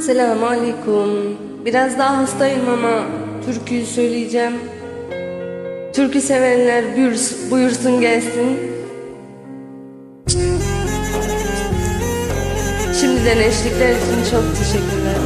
Selamun Aleyküm. Biraz daha hastayım ama türküyü söyleyeceğim. Türkü sevenler buyurs- buyursun gelsin. Şimdiden eşlikler için çok teşekkürler.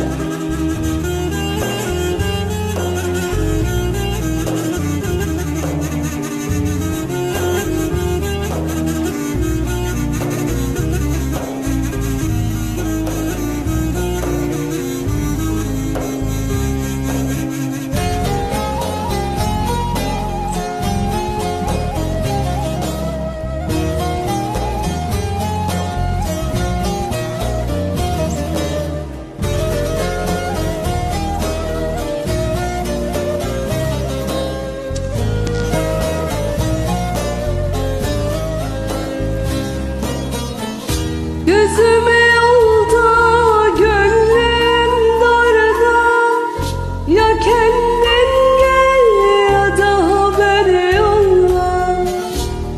Ya kendin gel ya da haber yolla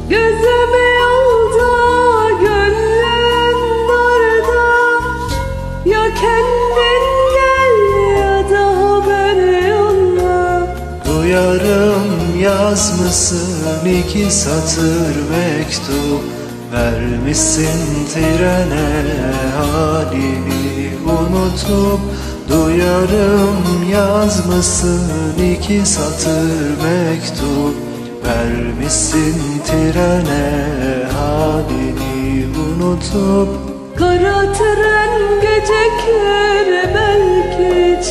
Gözüme yolda, gönlüm darda Ya kendin gel ya da haber yolla Duyarım yazmışsın iki satır mektup Vermişsin trene halini unutup Duyarım yazmışsın iki satır mektup. Vermişsin trene halini unutup. Kara tren gecikir belki hiç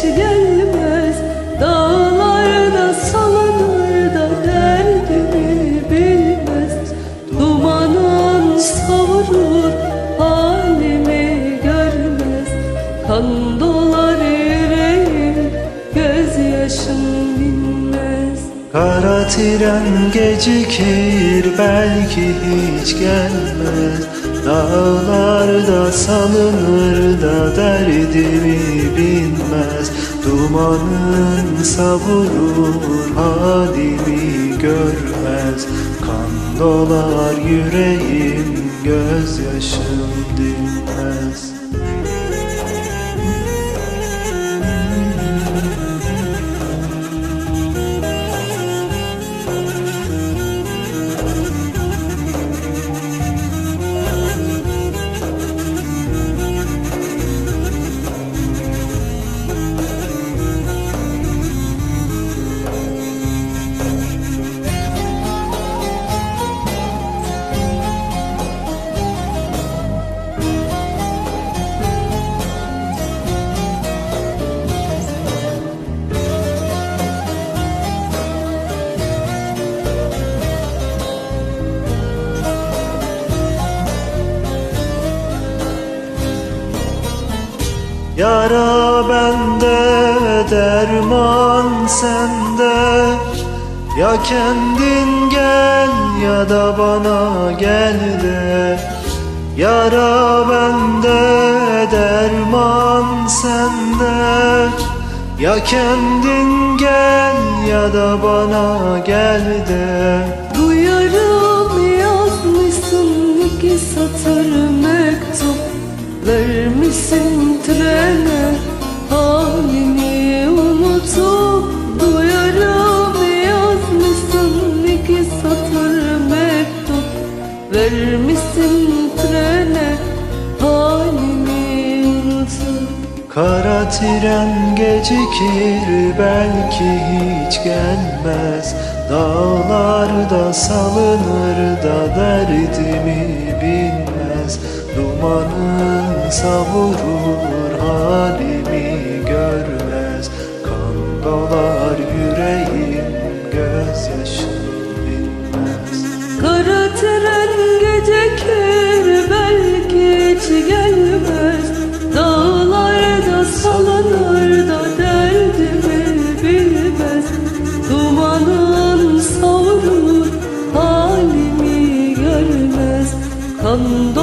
Kan dolar yüreğim gözyaşım dinmez. Kara tren gecikir belki hiç gelmez. Dağlarda salınır da derdimi bilmez. Dumanın savurur halimi görmez. Kan dolar yüreğim gözyaşım dinmez Yara bende, derman sende. Ya kendin gel ya da bana gel de. Yara bende, derman sende. Ya kendin gel ya da bana gel de Kara tren gecikir belki hiç gelmez. Dağlarda salınır da derdimi bilmez. Dumanın savurur halimi görmez. Kan dolar halimi görmez Kan dolar yüreğim